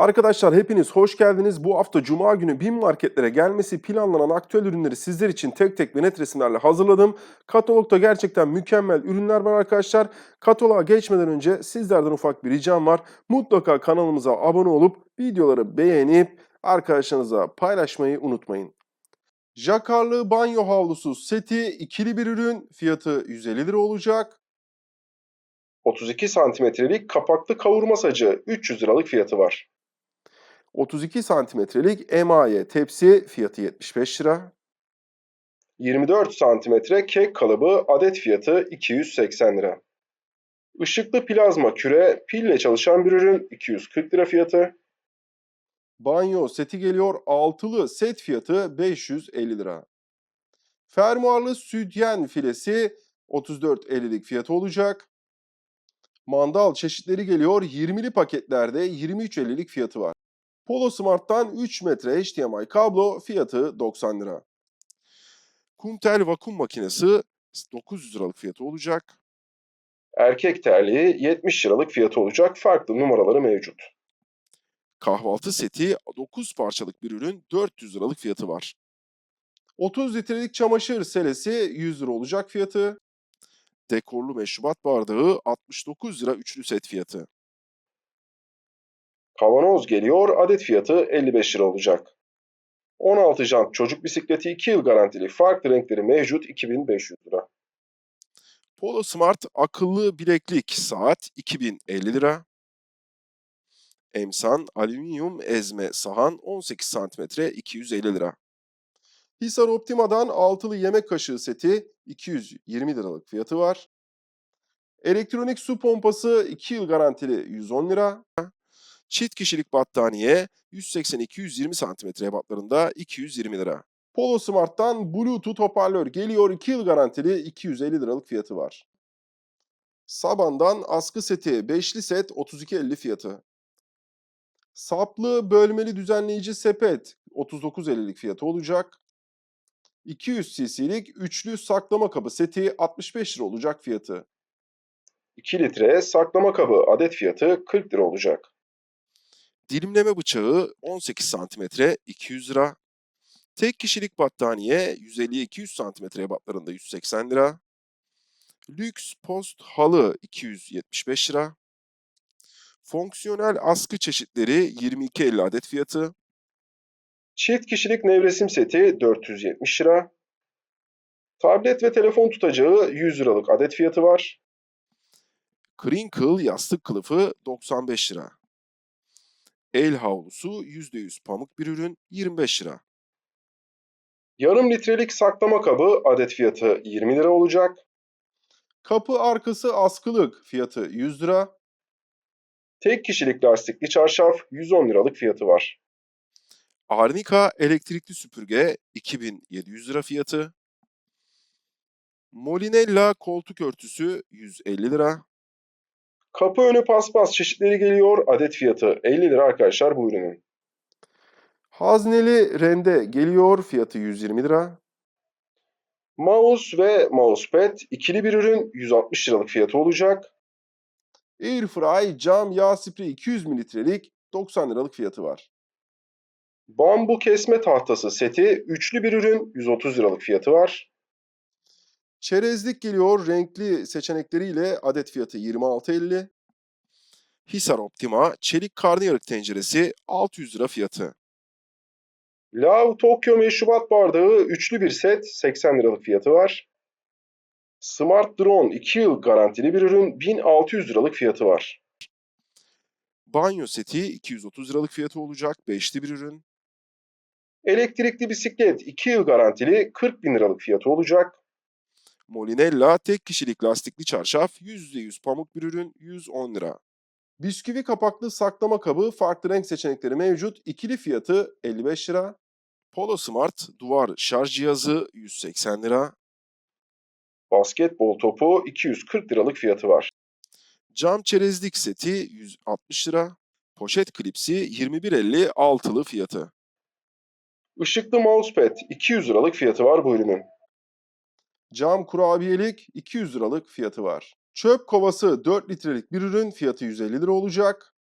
Arkadaşlar hepiniz hoş geldiniz. Bu hafta Cuma günü BİM marketlere gelmesi planlanan aktüel ürünleri sizler için tek tek ve net resimlerle hazırladım. Katalogda gerçekten mükemmel ürünler var arkadaşlar. Kataloğa geçmeden önce sizlerden ufak bir ricam var. Mutlaka kanalımıza abone olup videoları beğenip arkadaşlarınıza paylaşmayı unutmayın. Jakarlı banyo havlusu seti ikili bir ürün fiyatı 150 lira olacak. 32 santimetrelik kapaklı kavurma sacı 300 liralık fiyatı var. 32 santimetrelik emaye tepsi fiyatı 75 lira. 24 santimetre kek kalıbı adet fiyatı 280 lira. Işıklı plazma küre pille çalışan bir ürün 240 lira fiyatı. Banyo seti geliyor. Altılı set fiyatı 550 lira. Fermuarlı sütyen filesi 34.50'lik fiyatı olacak. Mandal çeşitleri geliyor. 20'li paketlerde 23.50'lik fiyatı var. Polo Smart'tan 3 metre HDMI kablo fiyatı 90 lira. Kumtel vakum makinesi 900 liralık fiyatı olacak. Erkek terliği 70 liralık fiyatı olacak. Farklı numaraları mevcut. Kahvaltı seti 9 parçalık bir ürün 400 liralık fiyatı var. 30 litrelik çamaşır selesi 100 lira olacak fiyatı. Dekorlu meşrubat bardağı 69 lira üçlü set fiyatı. Kavanoz geliyor. Adet fiyatı 55 lira olacak. 16 jant çocuk bisikleti 2 yıl garantili. Farklı renkleri mevcut 2500 lira. Polo Smart akıllı bileklik saat 2050 lira. Emsan alüminyum ezme sahan 18 cm 250 lira. Hisar Optima'dan altılı yemek kaşığı seti 220 liralık fiyatı var. Elektronik su pompası 2 yıl garantili 110 lira. Çift kişilik battaniye 180-220 cm ebatlarında 220 lira. Polo Smart'tan Bluetooth hoparlör geliyor 2 yıl garantili 250 liralık fiyatı var. Saban'dan askı seti 5'li set 32.50 fiyatı. Saplı bölmeli düzenleyici sepet 39.50'lik fiyatı olacak. 200 cc'lik üçlü saklama kabı seti 65 lira olacak fiyatı. 2 litre saklama kabı adet fiyatı 40 lira olacak. Dilimleme bıçağı 18 cm 200 lira. Tek kişilik battaniye 150-200 cm ebatlarında 180 lira. Lüks post halı 275 lira. Fonksiyonel askı çeşitleri 22.50 adet fiyatı. Çift kişilik nevresim seti 470 lira. Tablet ve telefon tutacağı 100 liralık adet fiyatı var. Crinkle yastık kılıfı 95 lira. El havlusu %100 pamuk bir ürün 25 lira. Yarım litrelik saklama kabı adet fiyatı 20 lira olacak. Kapı arkası askılık fiyatı 100 lira. Tek kişilik lastikli çarşaf 110 liralık fiyatı var. Arnica elektrikli süpürge 2700 lira fiyatı. Molinella koltuk örtüsü 150 lira. Kapı önü paspas çeşitleri geliyor. Adet fiyatı 50 lira arkadaşlar bu ürünün. Hazneli rende geliyor fiyatı 120 lira. Mouse ve mousepad ikili bir ürün 160 liralık fiyatı olacak. Airfry cam yağ spreyi 200 mililitrelik 90 liralık fiyatı var. Bambu kesme tahtası seti üçlü bir ürün 130 liralık fiyatı var. Çerezlik geliyor renkli seçenekleriyle adet fiyatı 26.50. Hisar Optima çelik karnıyarık tenceresi 600 lira fiyatı. Lav Tokyo meşrubat bardağı üçlü bir set 80 liralık fiyatı var. Smart Drone 2 yıl garantili bir ürün 1600 liralık fiyatı var. Banyo seti 230 liralık fiyatı olacak 5'li bir ürün. Elektrikli bisiklet 2 yıl garantili 40 bin liralık fiyatı olacak. Molinella tek kişilik lastikli çarşaf %100 pamuk bir ürün 110 lira. Bisküvi kapaklı saklama kabı farklı renk seçenekleri mevcut. İkili fiyatı 55 lira. Polo Smart duvar şarj cihazı 180 lira. Basketbol topu 240 liralık fiyatı var. Cam çerezlik seti 160 lira. Poşet klipsi 21.50 altılı fiyatı. Işıklı mousepad 200 liralık fiyatı var bu ürünün. Cam kurabiyelik 200 liralık fiyatı var. Çöp kovası 4 litrelik bir ürün fiyatı 150 lira olacak.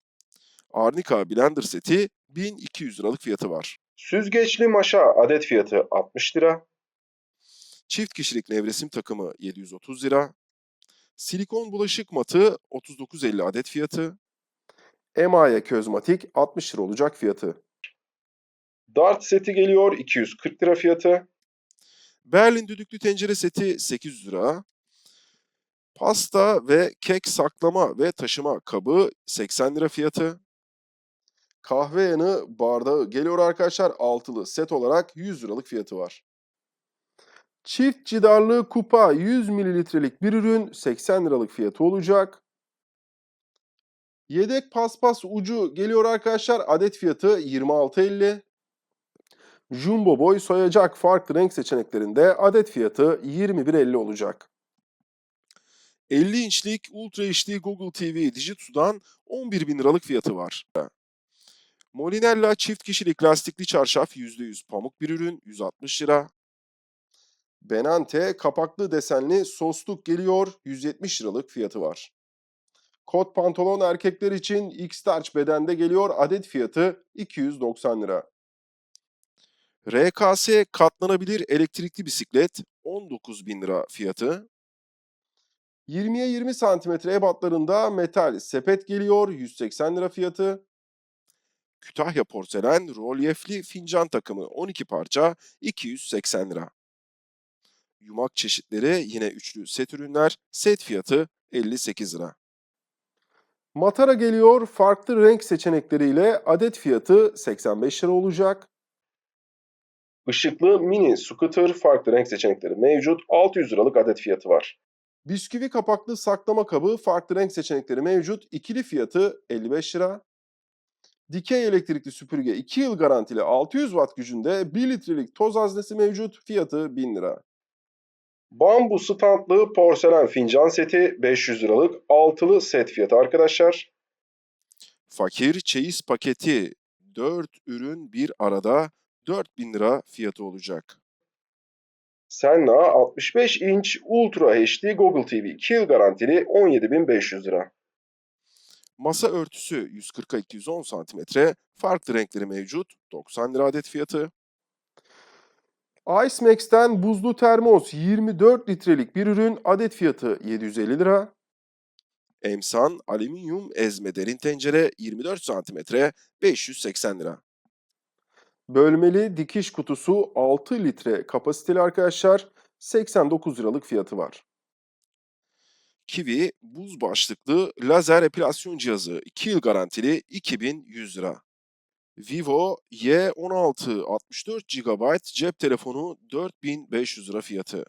Arnica Blender seti 1200 liralık fiyatı var. Süzgeçli maşa adet fiyatı 60 lira. Çift kişilik nevresim takımı 730 lira. Silikon bulaşık matı 39.50 adet fiyatı. Emaye közmatik 60 lira olacak fiyatı. Dart seti geliyor 240 lira fiyatı. Berlin düdüklü tencere seti 800 lira. Pasta ve kek saklama ve taşıma kabı 80 lira fiyatı. Kahve yanı bardağı geliyor arkadaşlar altılı set olarak 100 liralık fiyatı var. Çift cidarlı kupa 100 mililitrelik bir ürün 80 liralık fiyatı olacak. Yedek paspas ucu geliyor arkadaşlar adet fiyatı 26.50. Jumbo boy soyacak farklı renk seçeneklerinde adet fiyatı 21.50 olacak. 50 inçlik Ultra HD Google TV Digitu'dan 11.000 liralık fiyatı var. Molinella çift kişilik lastikli çarşaf %100 pamuk bir ürün 160 lira. Benante kapaklı desenli sosluk geliyor 170 liralık fiyatı var. Kot pantolon erkekler için X-Starch bedende geliyor adet fiyatı 290 lira. RKS katlanabilir elektrikli bisiklet 19 bin lira fiyatı. 20'ye 20 santimetre ebatlarında metal sepet geliyor 180 lira fiyatı. Kütahya porselen rolyefli fincan takımı 12 parça 280 lira. Yumak çeşitleri yine üçlü set ürünler set fiyatı 58 lira. Matara geliyor farklı renk seçenekleriyle adet fiyatı 85 lira olacak. Işıklı mini scooter farklı renk seçenekleri mevcut. 600 liralık adet fiyatı var. Bisküvi kapaklı saklama kabı farklı renk seçenekleri mevcut. İkili fiyatı 55 lira. Dikey elektrikli süpürge 2 yıl garantili 600 watt gücünde 1 litrelik toz haznesi mevcut. Fiyatı 1000 lira. Bambu standlı porselen fincan seti 500 liralık altılı set fiyatı arkadaşlar. Fakir çeyiz paketi 4 ürün bir arada 4000 lira fiyatı olacak. Senna 65 inç Ultra HD Google TV 2 yıl garantili 17.500 lira. Masa örtüsü 140'a 210 santimetre, farklı renkleri mevcut, 90 lira adet fiyatı. Ice Max'ten buzlu termos 24 litrelik bir ürün, adet fiyatı 750 lira. Emsan alüminyum ezme derin tencere 24 santimetre, 580 lira. Bölmeli dikiş kutusu 6 litre kapasiteli arkadaşlar, 89 liralık fiyatı var. Kiwi buz başlıklı lazer epilasyon cihazı 2 yıl garantili 2100 lira. Vivo Y16 64 GB cep telefonu 4500 lira fiyatı.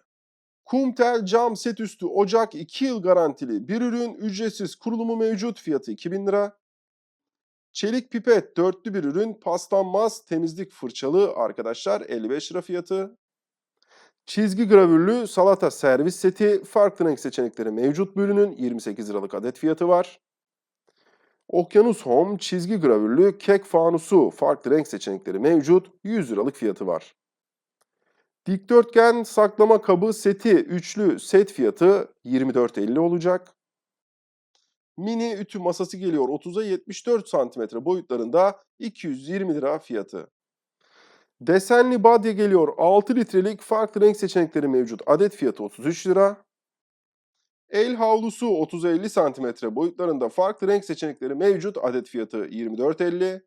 Kumtel cam set üstü ocak 2 yıl garantili bir ürün ücretsiz kurulumu mevcut fiyatı 2000 lira. Çelik pipet dörtlü bir ürün paslanmaz temizlik fırçalı arkadaşlar 55 lira fiyatı. Çizgi gravürlü salata servis seti farklı renk seçenekleri mevcut bu ürünün 28 liralık adet fiyatı var. Okyanus Home çizgi gravürlü kek fanusu farklı renk seçenekleri mevcut 100 liralık fiyatı var. Dikdörtgen saklama kabı seti üçlü set fiyatı 24.50 olacak. Mini ütü masası geliyor 30'a 74 cm boyutlarında 220 lira fiyatı. Desenli badye geliyor 6 litrelik farklı renk seçenekleri mevcut. Adet fiyatı 33 lira. El havlusu 30-50 cm boyutlarında farklı renk seçenekleri mevcut. Adet fiyatı 24.50.